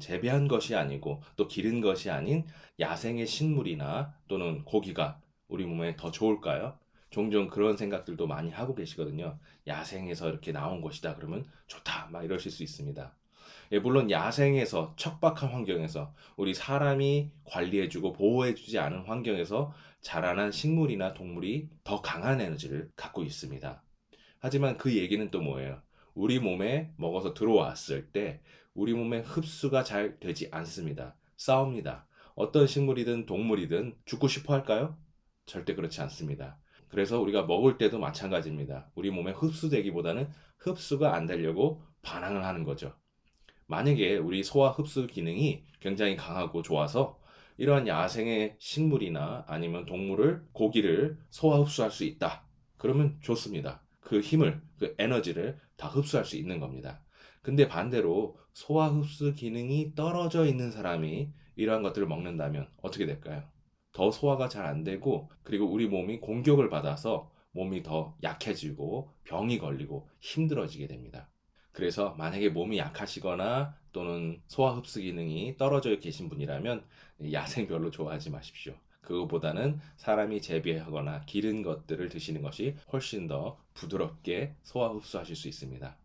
재배한 것이 아니고 또 기른 것이 아닌 야생의 식물이나 또는 고기가 우리 몸에 더 좋을까요? 종종 그런 생각들도 많이 하고 계시거든요. 야생에서 이렇게 나온 것이다 그러면 좋다 막 이러실 수 있습니다. 예, 물론 야생에서 척박한 환경에서 우리 사람이 관리해주고 보호해주지 않은 환경에서 자라난 식물이나 동물이 더 강한 에너지를 갖고 있습니다. 하지만 그 얘기는 또 뭐예요? 우리 몸에 먹어서 들어왔을 때 우리 몸에 흡수가 잘 되지 않습니다. 싸웁니다. 어떤 식물이든 동물이든 죽고 싶어 할까요? 절대 그렇지 않습니다. 그래서 우리가 먹을 때도 마찬가지입니다. 우리 몸에 흡수되기보다는 흡수가 안 되려고 반항을 하는 거죠. 만약에 우리 소화 흡수 기능이 굉장히 강하고 좋아서 이러한 야생의 식물이나 아니면 동물을 고기를 소화 흡수할 수 있다. 그러면 좋습니다. 그 힘을, 그 에너지를 다 흡수할 수 있는 겁니다. 근데 반대로 소화 흡수 기능이 떨어져 있는 사람이 이러한 것들을 먹는다면 어떻게 될까요? 더 소화가 잘 안 되고 그리고 우리 몸이 공격을 받아서 몸이 더 약해지고 병이 걸리고 힘들어지게 됩니다. 그래서 만약에 몸이 약하시거나 또는 소화 흡수 기능이 떨어져 계신 분이라면 야생 별로 좋아하지 마십시오. 그거보다는 사람이 재배하거나 기른 것들을 드시는 것이 훨씬 더 부드럽게 소화 흡수하실 수 있습니다.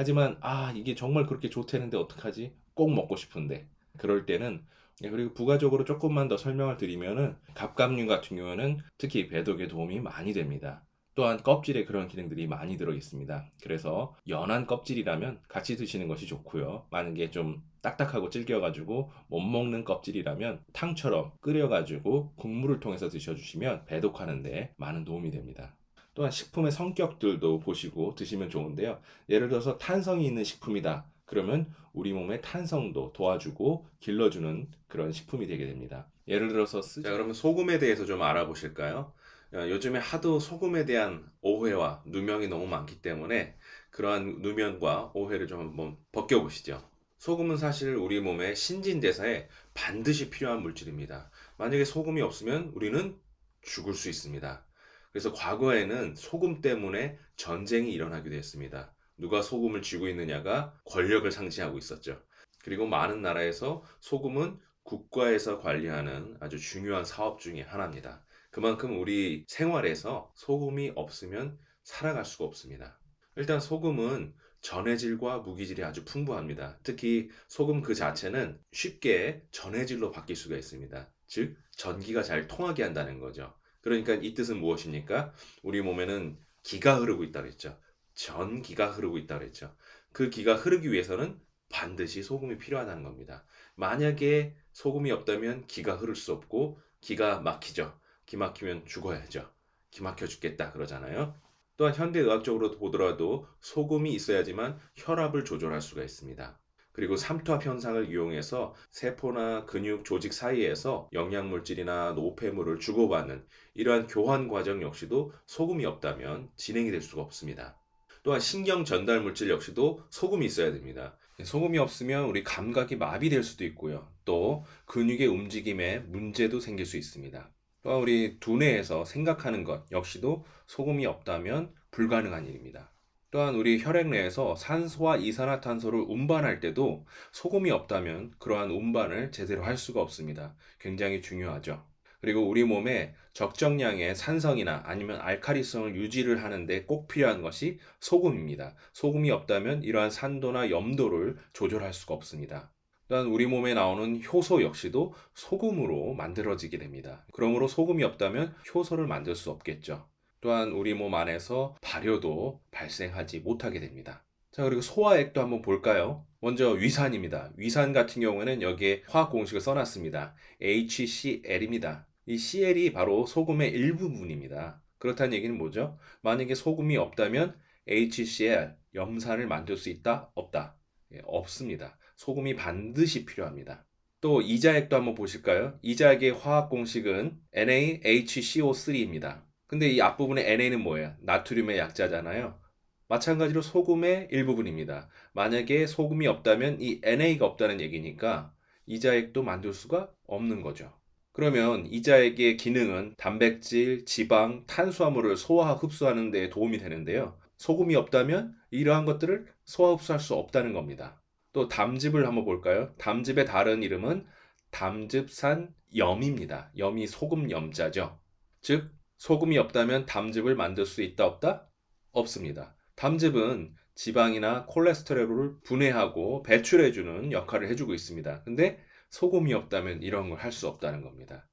하지만 아 이게 정말 그렇게 좋다는데 어떡하지? 꼭 먹고 싶은데 그럴 때는 예, 그리고 부가적으로 조금만 더 설명을 드리면은 갑각류 같은 경우는 특히 배독에 도움이 많이 됩니다. 또한 껍질에 그런 기능들이 많이 들어 있습니다. 그래서 연한 껍질이라면 같이 드시는 것이 좋고요. 만약에 좀 딱딱하고 질겨가지고 못 먹는 껍질이라면 탕처럼 끓여가지고 국물을 통해서 드셔주시면 배독하는데 많은 도움이 됩니다. 또한 식품의 성격들도 보시고 드시면 좋은데요. 예를 들어서 탄성이 있는 식품이다. 그러면 우리 몸의 탄성도 도와주고 길러주는 그런 식품이 되게 됩니다. 예를 들어서 쓰... 자 그러면 소금에 대해서 좀 알아보실까요? 어, 요즘에 하도 소금에 대한 오해와 누명이 너무 많기 때문에 그러한 누명과 오해를 좀 한번 벗겨보시죠. 소금은 사실 우리 몸의 신진대사에 반드시 필요한 물질입니다. 만약에 소금이 없으면 우리는 죽을 수 있습니다. 그래서 과거에는 소금 때문에 전쟁이 일어나기도 했습니다. 누가 소금을 쥐고 있느냐가 권력을 상징하고 있었죠. 그리고 많은 나라에서 소금은 국가에서 관리하는 아주 중요한 사업 중의 하나입니다. 그만큼 우리 생활에서 소금이 없으면 살아갈 수가 없습니다. 일단 소금은 전해질과 무기질이 아주 풍부합니다. 특히 소금 그 자체는 쉽게 전해질로 바뀔 수가 있습니다. 즉, 전기가 잘 통하게 한다는 거죠. 그러니까 이 뜻은 무엇입니까? 우리 몸에는 기가 흐르고 있다 그랬죠. 전기가 흐르고 있다 그랬죠. 그 기가 흐르기 위해서는 반드시 소금이 필요하다는 겁니다. 만약에 소금이 없다면 기가 흐를 수 없고 기가 막히죠. 기 막히면 죽어야죠. 기 막혀 죽겠다 그러잖아요. 또한 현대의학적으로 보더라도 소금이 있어야지만 혈압을 조절할 수가 있습니다. 그리고 삼투압 현상을 이용해서 세포나 근육 조직 사이에서 영양물질이나 노폐물을 주고받는 이러한 교환 과정 역시도 소금이 없다면 진행이 될 수가 없습니다. 또한 신경 전달 물질 역시도 소금이 있어야 됩니다. 소금이 없으면 우리 감각이 마비될 수도 있고요. 또 근육의 움직임에 문제도 생길 수 있습니다. 또한 우리 두뇌에서 생각하는 것 역시도 소금이 없다면 불가능한 일입니다. 또한 우리 혈액 내에서 산소와 이산화탄소를 운반할 때도 소금이 없다면 그러한 운반을 제대로 할 수가 없습니다. 굉장히 중요하죠. 그리고 우리 몸에 적정량의 산성이나 아니면 알카리성을 유지를 하는데 꼭 필요한 것이 소금입니다. 소금이 없다면 이러한 산도나 염도를 조절할 수가 없습니다. 또한 우리 몸에 나오는 효소 역시도 소금으로 만들어지게 됩니다. 그러므로 소금이 없다면 효소를 만들 수 없겠죠. 또한 우리 몸 안에서 발효도 발생하지 못하게 됩니다. 자, 그리고 소화액도 한번 볼까요? 먼저 위산입니다. 위산 같은 경우에는 여기에 화학 공식을 써놨습니다. HCl입니다. 이 CL이 바로 소금의 일부분입니다. 그렇다는 얘기는 뭐죠? 만약에 소금이 없다면 HCl, 염산을 만들 수 있다? 없다? 예, 없습니다. 소금이 반드시 필요합니다. 또 이자액도 한번 보실까요? 이자액의 화학 공식은 NaHCO3입니다. 근데 이 앞부분의 Na는 뭐예요? 나트륨의 약자잖아요. 마찬가지로 소금의 일부분입니다. 만약에 소금이 없다면 이 NA가 없다는 얘기니까 이자액도 만들 수가 없는 거죠. 그러면 이자액의 기능은 단백질, 지방, 탄수화물을 소화 흡수하는 데 도움이 되는데요. 소금이 없다면 이러한 것들을 소화 흡수할 수 없다는 겁니다. 또 담즙을 한번 볼까요? 담즙의 다른 이름은 담즙산 염입니다. 염이 소금 염자죠. 즉 소금이 없다면 담즙을 만들 수 있다 없다? 없습니다. 담즙은 지방이나 콜레스테롤을 분해하고 배출해주는 역할을 해주고 있습니다. 근데 소금이 없다면 이런 걸 할 수 없다는 겁니다.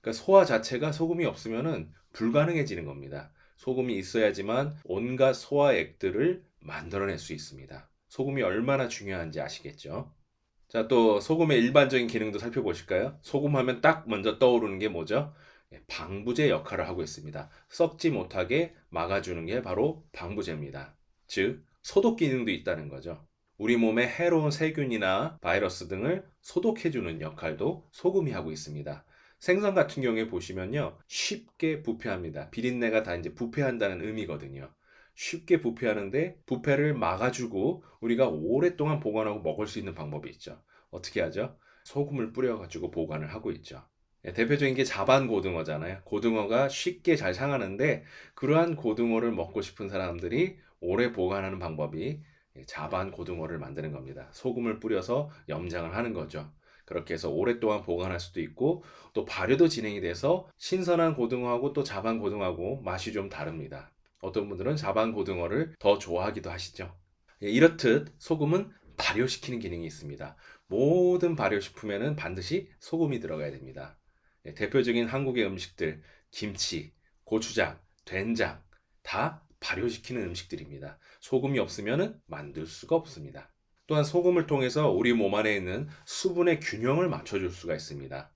그러니까 소화 자체가 소금이 없으면 불가능해지는 겁니다. 소금이 있어야지만 온갖 소화액들을 만들어낼 수 있습니다. 소금이 얼마나 중요한지 아시겠죠? 자, 또 소금의 일반적인 기능도 살펴보실까요? 소금 하면 딱 먼저 떠오르는 게 뭐죠? 예, 방부제 역할을 하고 있습니다. 썩지 못하게 막아주는 게 바로 방부제입니다. 즉, 소독 기능도 있다는 거죠. 우리 몸에 해로운 세균이나 바이러스 등을 소독해주는 역할도 소금이 하고 있습니다. 생선 같은 경우에 보시면요. 쉽게 부패합니다. 비린내가 다 이제 부패한다는 의미거든요. 쉽게 부패하는데 부패를 막아주고 우리가 오랫동안 보관하고 먹을 수 있는 방법이 있죠. 어떻게 하죠? 소금을 뿌려가지고 보관을 하고 있죠. 예, 대표적인 게 자반 고등어잖아요. 고등어가 쉽게 잘 상하는데 그러한 고등어를 먹고 싶은 사람들이 오래 보관하는 방법이 예, 자반 고등어를 만드는 겁니다. 소금을 뿌려서 염장을 하는 거죠. 그렇게 해서 오랫동안 보관할 수도 있고 또 발효도 진행이 돼서 신선한 고등어하고 또 자반 고등어하고 맛이 좀 다릅니다. 어떤 분들은 자반 고등어를 더 좋아하기도 하시죠. 예, 이렇듯 소금은 발효시키는 기능이 있습니다. 모든 발효식품에는 반드시 소금이 들어가야 됩니다. 예, 대표적인 한국의 음식들, 김치, 고추장, 된장 다 발효시키는 음식들입니다. 소금이 없으면 만들 수가 없습니다. 또한 소금을 통해서 우리 몸 안에 있는 수분의 균형을 맞춰줄 수가 있습니다.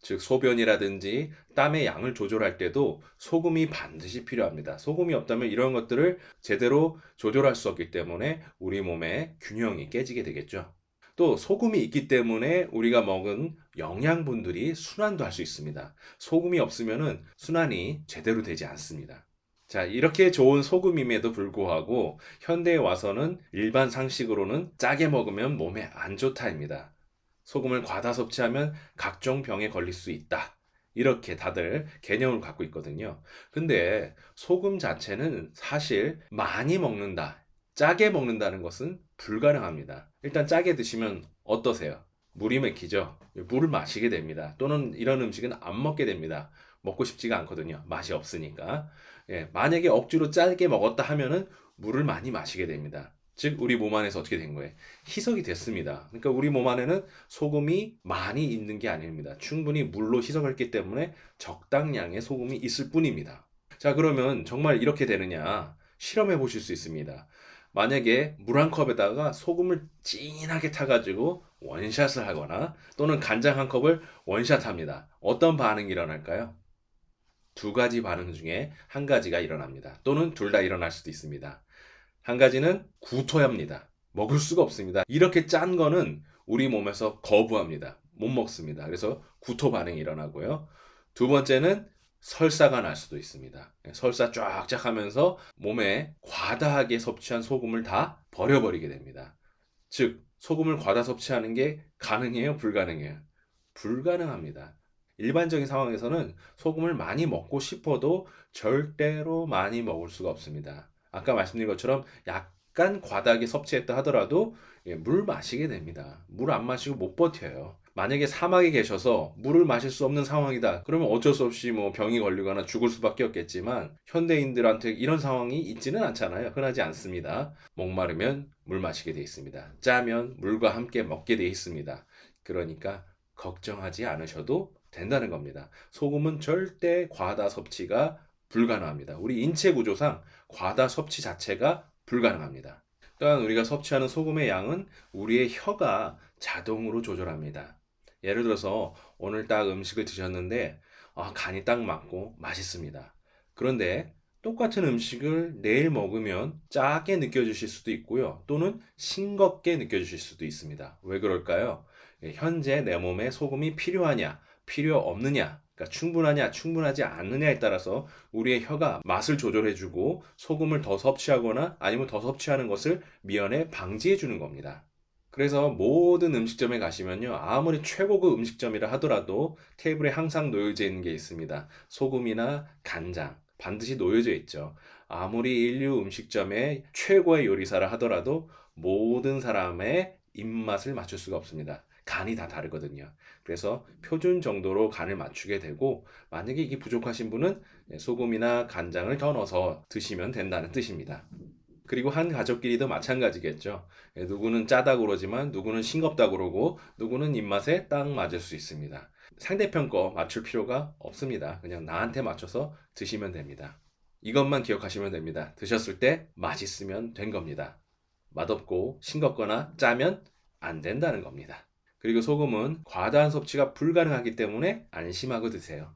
즉 소변이라든지 땀의 양을 조절할 때도 소금이 반드시 필요합니다. 소금이 없다면 이런 것들을 제대로 조절할 수 없기 때문에 우리 몸의 균형이 깨지게 되겠죠. 또 소금이 있기 때문에 우리가 먹은 영양분들이 순환도 할 수 있습니다. 소금이 없으면 순환이 제대로 되지 않습니다. 자, 이렇게 좋은 소금임에도 불구하고 현대에 와서는 일반 상식으로는 짜게 먹으면 몸에 안 좋다입니다. 소금을 과다 섭취하면 각종 병에 걸릴 수 있다. 이렇게 다들 개념을 갖고 있거든요. 근데 소금 자체는 사실 많이 먹는다, 짜게 먹는다는 것은 불가능합니다. 일단 짜게 드시면 어떠세요? 물이 맥히죠? 물을 마시게 됩니다. 또는 이런 음식은 안 먹게 됩니다. 먹고 싶지가 않거든요. 맛이 없으니까. 예, 만약에 억지로 짜게 먹었다 하면은 물을 많이 마시게 됩니다. 즉 우리 몸 안에서 어떻게 된 거예요? 희석이 됐습니다. 그러니까 우리 몸 안에는 소금이 많이 있는 게 아닙니다. 충분히 물로 희석했기 때문에 적당량의 소금이 있을 뿐입니다. 자 그러면 정말 이렇게 되느냐 실험해 보실 수 있습니다. 만약에 물 한 컵에다가 소금을 진하게 타가지고 원샷을 하거나 또는 간장 한 컵을 원샷합니다. 어떤 반응이 일어날까요? 두 가지 반응 중에 한 가지가 일어납니다. 또는 둘 다 일어날 수도 있습니다. 한 가지는 구토합니다. 먹을 수가 없습니다. 이렇게 짠 거는 우리 몸에서 거부합니다. 못 먹습니다. 그래서 구토 반응이 일어나고요. 두 번째는 설사가 날 수도 있습니다. 설사 쫙쫙 하면서 몸에 과다하게 섭취한 소금을 다 버려버리게 됩니다. 즉, 소금을 과다 섭취하는 게 가능해요? 불가능해요? 불가능합니다. 일반적인 상황에서는 소금을 많이 먹고 싶어도 절대로 많이 먹을 수가 없습니다. 아까 말씀드린 것처럼 약간 과다하게 섭취했다 하더라도 예, 물 마시게 됩니다. 물 안 마시고 못 버텨요. 만약에 사막에 계셔서 물을 마실 수 없는 상황이다. 그러면 어쩔 수 없이 뭐 병이 걸리거나 죽을 수밖에 없겠지만 현대인들한테 이런 상황이 있지는 않잖아요. 흔하지 않습니다. 목마르면 물 마시게 돼 있습니다. 짜면 물과 함께 먹게 돼 있습니다. 그러니까 걱정하지 않으셔도 된다는 겁니다. 소금은 절대 과다 섭취가 불가능합니다. 우리 인체 구조상 과다 섭취 자체가 불가능합니다. 또한 우리가 섭취하는 소금의 양은 우리의 혀가 자동으로 조절합니다. 예를 들어서 오늘 딱 음식을 드셨는데 아, 간이 딱 맞고 맛있습니다. 그런데 똑같은 음식을 내일 먹으면 짜게 느껴지실 수도 있고요. 또는 싱겁게 느껴지실 수도 있습니다. 왜 그럴까요? 예, 현재 내 몸에 소금이 필요하냐, 필요 없느냐, 그러니까 충분하냐, 충분하지 않느냐에 따라서 우리의 혀가 맛을 조절해주고 소금을 더 섭취하거나 아니면 더 섭취하는 것을 미연에 방지해주는 겁니다. 그래서 모든 음식점에 가시면요. 아무리 최고급 음식점이라 하더라도 테이블에 항상 놓여져 있는 게 있습니다. 소금이나 간장. 반드시 놓여져 있죠. 아무리 인류 음식점의 최고의 요리사라 하더라도 모든 사람의 입맛을 맞출 수가 없습니다. 간이 다 다르거든요. 그래서 표준 정도로 간을 맞추게 되고 만약에 이게 부족하신 분은 소금이나 간장을 더 넣어서 드시면 된다는 뜻입니다. 그리고 한 가족끼리도 마찬가지겠죠. 예, 누구는 짜다고 그러지만 누구는 싱겁다고 그러고 누구는 입맛에 딱 맞을 수 있습니다. 상대편 거 맞출 필요가 없습니다. 그냥 나한테 맞춰서 드시면 됩니다. 이것만 기억하시면 됩니다. 드셨을 때 맛있으면 된 겁니다. 맛없고 싱겁거나 짜면 안 된다는 겁니다. 그리고 소금은 과다한 섭취가 불가능하기 때문에 안심하고 드세요.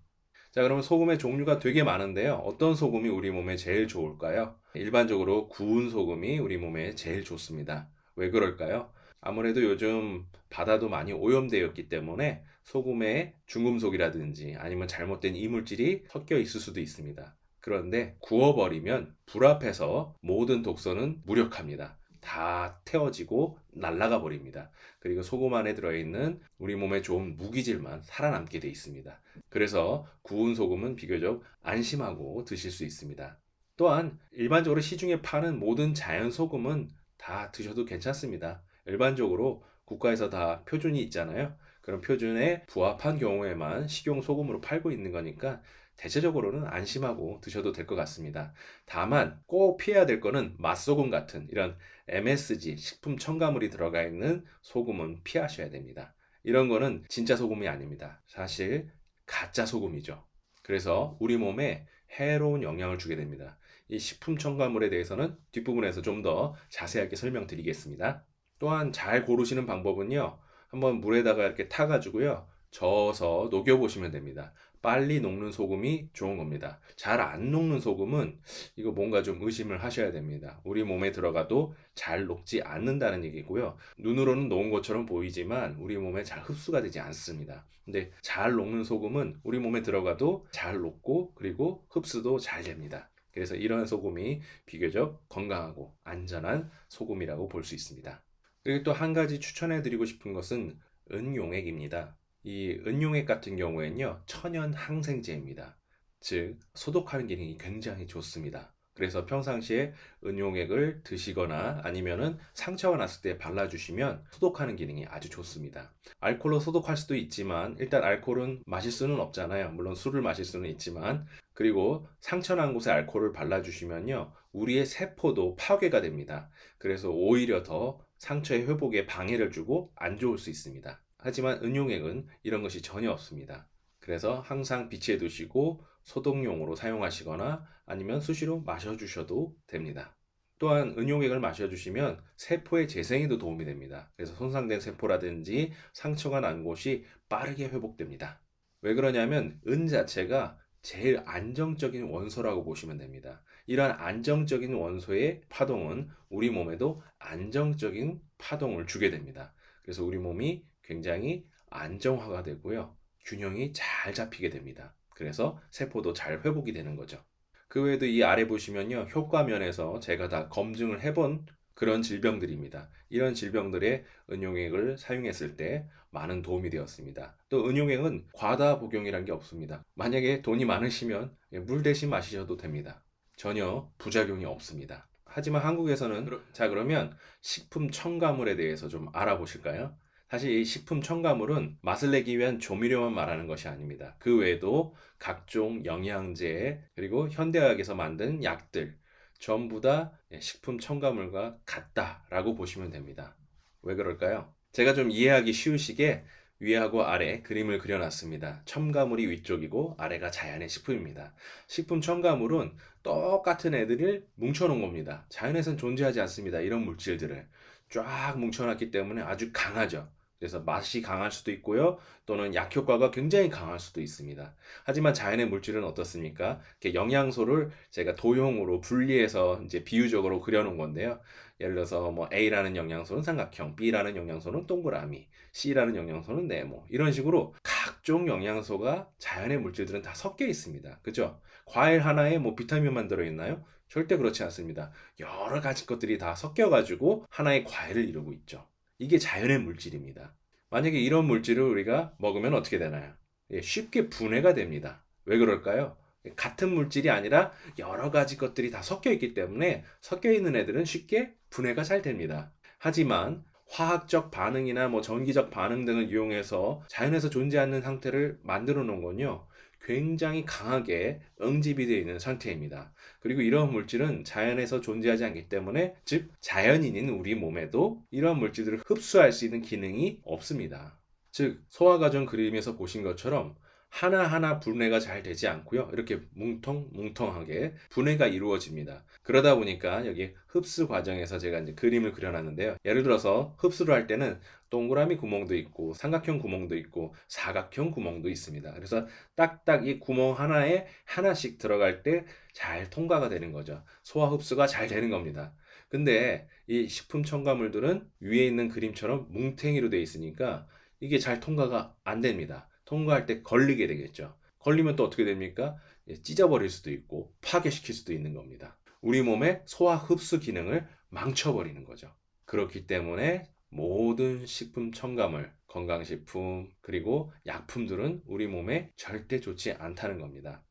자, 그러면 소금의 종류가 되게 많은데요. 어떤 소금이 우리 몸에 제일 좋을까요? 일반적으로 구운 소금이 우리 몸에 제일 좋습니다. 왜 그럴까요? 아무래도 요즘 바다도 많이 오염되어 있기 때문에 소금에 중금속이라든지 아니면 잘못된 이물질이 섞여 있을 수도 있습니다. 그런데 구워버리면 불 앞에서 모든 독소는 무력합니다. 다 태워지고 날아가 버립니다. 그리고 소금 안에 들어있는 우리 몸에 좋은 무기질만 살아남게 돼 있습니다. 그래서 구운 소금은 비교적 안심하고 드실 수 있습니다. 또한 일반적으로 시중에 파는 모든 자연 소금은 다 드셔도 괜찮습니다. 일반적으로 국가에서 다 표준이 있잖아요. 그런 표준에 부합한 경우에만 식용 소금으로 팔고 있는 거니까 대체적으로는 안심하고 드셔도 될 것 같습니다. 다만 꼭 피해야 될 거는 맛소금 같은 이런 MSG 식품 첨가물이 들어가 있는 소금은 피하셔야 됩니다. 이런 거는 진짜 소금이 아닙니다. 사실 가짜 소금이죠. 그래서 우리 몸에 해로운 영향을 주게 됩니다. 이 식품 첨가물에 대해서는 뒷부분에서 좀 더 자세하게 설명드리겠습니다. 또한 잘 고르시는 방법은요. 한번 물에다가 이렇게 타가지고요. 저어서 녹여보시면 됩니다. 빨리 녹는 소금이 좋은 겁니다. 잘 안 녹는 소금은 이거 뭔가 좀 의심을 하셔야 됩니다. 우리 몸에 들어가도 잘 녹지 않는다는 얘기고요. 눈으로는 녹은 것처럼 보이지만 우리 몸에 잘 흡수가 되지 않습니다. 근데 잘 녹는 소금은 우리 몸에 들어가도 잘 녹고 그리고 흡수도 잘 됩니다. 그래서 이런 소금이 비교적 건강하고 안전한 소금이라고 볼 수 있습니다. 그리고 또 한 가지 추천해 드리고 싶은 것은 은용액입니다. 이 은용액 같은 경우에는요, 천연 항생제입니다. 즉, 소독하는 기능이 굉장히 좋습니다. 그래서 평상시에 은용액을 드시거나 아니면은 상처가 났을 때 발라주시면 소독하는 기능이 아주 좋습니다. 알코올로 소독할 수도 있지만 일단 알코올은 마실 수는 없잖아요. 물론 술을 마실 수는 있지만 그리고 상처 난 곳에 알코올을 발라주시면요. 우리의 세포도 파괴가 됩니다. 그래서 오히려 더 상처의 회복에 방해를 주고 안 좋을 수 있습니다. 하지만 은용액은 이런 것이 전혀 없습니다. 그래서 항상 비치해 두시고 소독용으로 사용하시거나 아니면 수시로 마셔주셔도 됩니다. 또한 은용액을 마셔주시면 세포의 재생에도 도움이 됩니다. 그래서 손상된 세포라든지 상처가 난 곳이 빠르게 회복됩니다. 왜 그러냐면 은 자체가 제일 안정적인 원소라고 보시면 됩니다. 이러한 안정적인 원소의 파동은 우리 몸에도 안정적인 파동을 주게 됩니다. 그래서 우리 몸이 굉장히 안정화가 되고요. 균형이 잘 잡히게 됩니다. 그래서 세포도 잘 회복이 되는 거죠. 그 외에도 이 아래 보시면요. 효과 면에서 제가 다 검증을 해본 그런 질병들입니다. 이런 질병들의 은용액을 사용했을 때 많은 도움이 되었습니다. 또 은용액은 과다 복용이란 게 없습니다. 만약에 돈이 많으시면 물 대신 마시셔도 됩니다. 전혀 부작용이 없습니다. 하지만 한국에서는 자 그러면 식품 첨가물에 대해서 좀 알아보실까요? 사실 이 식품 첨가물은 맛을 내기 위한 조미료만 말하는 것이 아닙니다. 그 외에도 각종 영양제 그리고 현대의학에서 만든 약들 전부 다 식품 첨가물과 같다라고 보시면 됩니다. 왜 그럴까요? 제가 좀 이해하기 쉬우시게 위하고 아래 그림을 그려놨습니다. 첨가물이 위쪽이고 아래가 자연의 식품입니다. 식품 첨가물은 똑같은 애들을 뭉쳐놓은 겁니다. 자연에선 존재하지 않습니다. 이런 물질들을 쫙 뭉쳐놨기 때문에 아주 강하죠. 그래서 맛이 강할 수도 있고요. 또는 약효과가 굉장히 강할 수도 있습니다. 하지만 자연의 물질은 어떻습니까? 영양소를 제가 도형으로 분리해서 이제 비유적으로 그려놓은 건데요. 예를 들어서 뭐 A라는 영양소는 삼각형, B라는 영양소는 동그라미, C라는 영양소는 네모 이런 식으로 각종 영양소가 자연의 물질들은 다 섞여 있습니다. 그죠? 과일 하나에 뭐 비타민만 들어있나요? 절대 그렇지 않습니다. 여러 가지 것들이 다 섞여가지고 하나의 과일을 이루고 있죠. 이게 자연의 물질입니다. 만약에 이런 물질을 우리가 먹으면 어떻게 되나요? 예, 쉽게 분해가 됩니다. 왜 그럴까요? 같은 물질이 아니라 여러 가지 것들이 다 섞여 있기 때문에 섞여 있는 애들은 쉽게 분해가 잘 됩니다. 하지만 화학적 반응이나 뭐 전기적 반응 등을 이용해서 자연에서 존재하는 상태를 만들어 놓은 건요. 굉장히 강하게 응집이 되어 있는 상태입니다. 그리고 이러한 물질은 자연에서 존재하지 않기 때문에 즉 자연인인 우리 몸에도 이러한 물질들을 흡수할 수 있는 기능이 없습니다. 즉 소화 과정 그림에서 보신 것처럼 하나하나 분해가 잘 되지 않고요. 이렇게 뭉텅뭉텅하게 분해가 이루어집니다. 그러다 보니까 여기 흡수 과정에서 제가 이제 그림을 그려놨는데요. 예를 들어서 흡수를 할 때는 동그라미 구멍도 있고 삼각형 구멍도 있고 사각형 구멍도 있습니다. 그래서 딱딱 이 구멍 하나에 하나씩 들어갈 때 잘 통과가 되는 거죠. 소화 흡수가 잘 되는 겁니다. 근데 이 식품 첨가물들은 위에 있는 그림처럼 뭉탱이로 되어 있으니까 이게 잘 통과가 안 됩니다. 통과할 때 걸리게 되겠죠. 걸리면 또 어떻게 됩니까? 예, 찢어버릴 수도 있고 파괴시킬 수도 있는 겁니다. 우리 몸의 소화 흡수 기능을 망쳐버리는 거죠. 그렇기 때문에 모든 식품 첨가물, 건강식품, 그리고 약품들은 우리 몸에 절대 좋지 않다는 겁니다.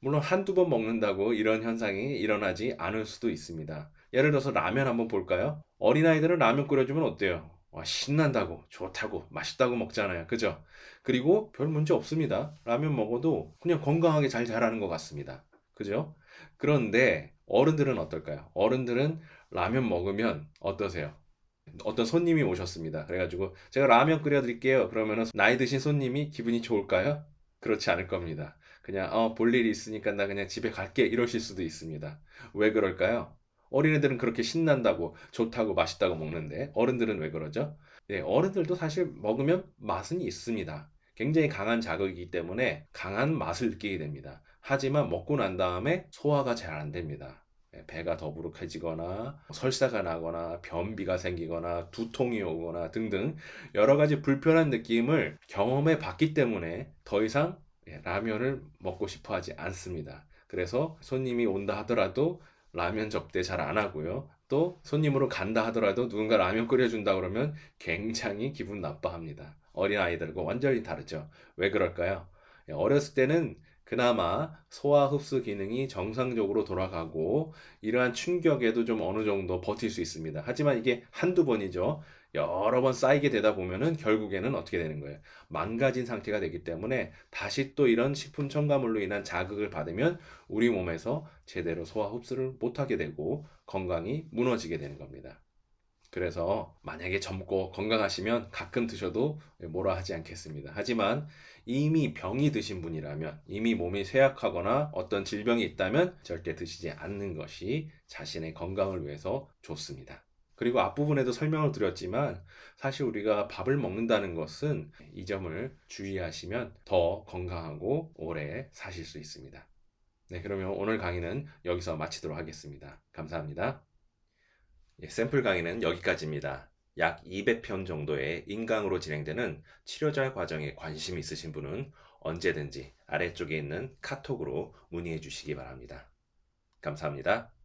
물론 한두 번 먹는다고 이런 현상이 일어나지 않을 수도 있습니다. 예를 들어서 라면 한번 볼까요? 어린아이들은 라면 끓여주면 어때요? 와, 신난다고, 좋다고, 맛있다고 먹잖아요. 그죠? 그리고 별 문제 없습니다. 라면 먹어도 그냥 건강하게 잘 자라는 것 같습니다. 그죠? 그런데 어른들은 어떨까요? 어른들은 라면 먹으면 어떠세요? 어떤 손님이 오셨습니다. 그래가지고 제가 라면 끓여드릴게요. 그러면은 나이 드신 손님이 기분이 좋을까요? 그렇지 않을 겁니다. 그냥 어, 볼 일이 있으니까 나 그냥 집에 갈게 이러실 수도 있습니다. 왜 그럴까요? 어린애들은 그렇게 신난다고 좋다고 맛있다고 먹는데 어른들은 왜 그러죠? 네, 어른들도 사실 먹으면 맛은 있습니다. 굉장히 강한 자극이기 때문에 강한 맛을 느끼게 됩니다. 하지만 먹고 난 다음에 소화가 잘 안 됩니다. 예, 배가 더부룩해지거나 설사가 나거나 변비가 생기거나 두통이 오거나 등등 여러 가지 불편한 느낌을 경험해 봤기 때문에 더 이상 예, 라면을 먹고 싶어 하지 않습니다. 그래서 손님이 온다 하더라도 라면 접대 잘 안 하고요. 또 손님으로 간다 하더라도 누군가 라면 끓여준다 그러면 굉장히 기분 나빠합니다. 어린 아이들과 완전히 다르죠. 왜 그럴까요? 예, 어렸을 때는 그나마 소화 흡수 기능이 정상적으로 돌아가고 이러한 충격에도 좀 어느 정도 버틸 수 있습니다. 하지만 이게 한두 번이죠. 여러 번 쌓이게 되다 보면은 결국에는 어떻게 되는 거예요? 망가진 상태가 되기 때문에 다시 또 이런 식품 첨가물로 인한 자극을 받으면 우리 몸에서 제대로 소화 흡수를 못하게 되고 건강이 무너지게 되는 겁니다. 그래서 만약에 젊고 건강하시면 가끔 드셔도 뭐라 하지 않겠습니다. 하지만 이미 병이 드신 분이라면 이미 몸이 쇠약하거나 어떤 질병이 있다면 절대 드시지 않는 것이 자신의 건강을 위해서 좋습니다. 그리고 앞부분에도 설명을 드렸지만 사실 우리가 밥을 먹는다는 것은 이 점을 주의하시면 더 건강하고 오래 사실 수 있습니다. 네, 그러면 오늘 강의는 여기서 마치도록 하겠습니다. 감사합니다. 예, 샘플 강의는 여기까지입니다. 약 200편 정도의 인강으로 진행되는 치료자 과정에 관심 있으신 분은 언제든지 아래쪽에 있는 카톡으로 문의해 주시기 바랍니다. 감사합니다.